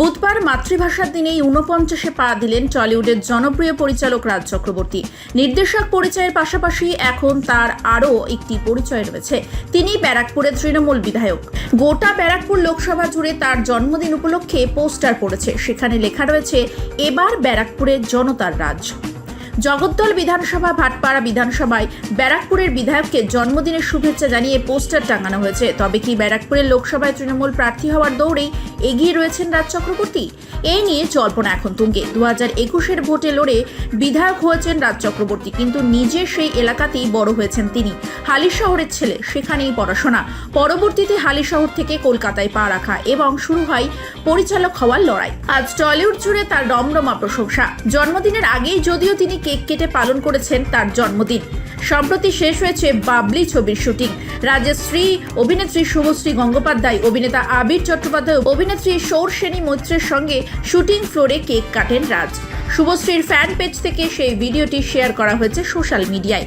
বুধবার মাতৃভাষার দিনেই ঊনপঞ্চাশে পা দিলেন টলিউডের জনপ্রিয় পরিচালক রাজ চক্রবর্তী। নির্দেশক পরিচয়ের পাশাপাশি এখন তার আরও একটি পরিচয় রয়েছে। তিনি ব্যারাকপুরের তৃণমূল বিধায়ক। গোটা ব্যারাকপুর লোকসভা জুড়ে তার জন্মদিন উপলক্ষে পোস্টার পড়েছে। সেখানে লেখা রয়েছে, এবার ব্যারাকপুরের জনতার রাজ। জগদ্দল বিধানসভা, ভাটপাড়া বিধানসভায় ব্যারাকপুরের বিধায়ককে জন্মদিনের শুভেচ্ছা জানিয়ে পোস্টার টাঙানো হয়েছে। তবে কি ব্যারাকপুরের লোকসভায় তৃণমূল প্রার্থী হওয়ার দৌড়েই এগিয়ে রয়েছেন রাজ চক্রবর্তী? এই নিয়ে জল্পনা এখন তুঙ্গে। দু হাজার একুশের ভোটে লড়ে বিধায়ক হয়েছেন রাজ চক্রবর্তী, কিন্তু নিজে সেই এলাকাতেই বড় হয়েছেন তিনি। হালি শহরের ছেলে, সেখানেই পড়াশোনা। পরবর্তীতে হালি শহর থেকে কলকাতায় পা রাখা এবং শুরু হয় পরিচালক হওয়ার লড়াই। আজ টলিউড জুড়ে তার রমরমা প্রশংসা। জন্মদিনের আগেই যদিও তিনি কেক কেটে পালন করেছেন তার জন্মদিন। সম্প্রতি শেষ হয়েছে বাবলি ছবির শুটিং। রাজশ্রী অভিনেত্রী শুভশ্রী গঙ্গোপাধ্যায়, অভিনেতা আবির চট্টোপাধ্যায়, অভিনেত্রী সৌর সেনী মৈত্রের সঙ্গে শুটিং ফ্লোরে কেক কাটেন রাজ। শুভশ্রীর ফ্যান পেজ থেকে সেই ভিডিওটি শেয়ার করা হয়েছে সোশ্যাল মিডিয়ায়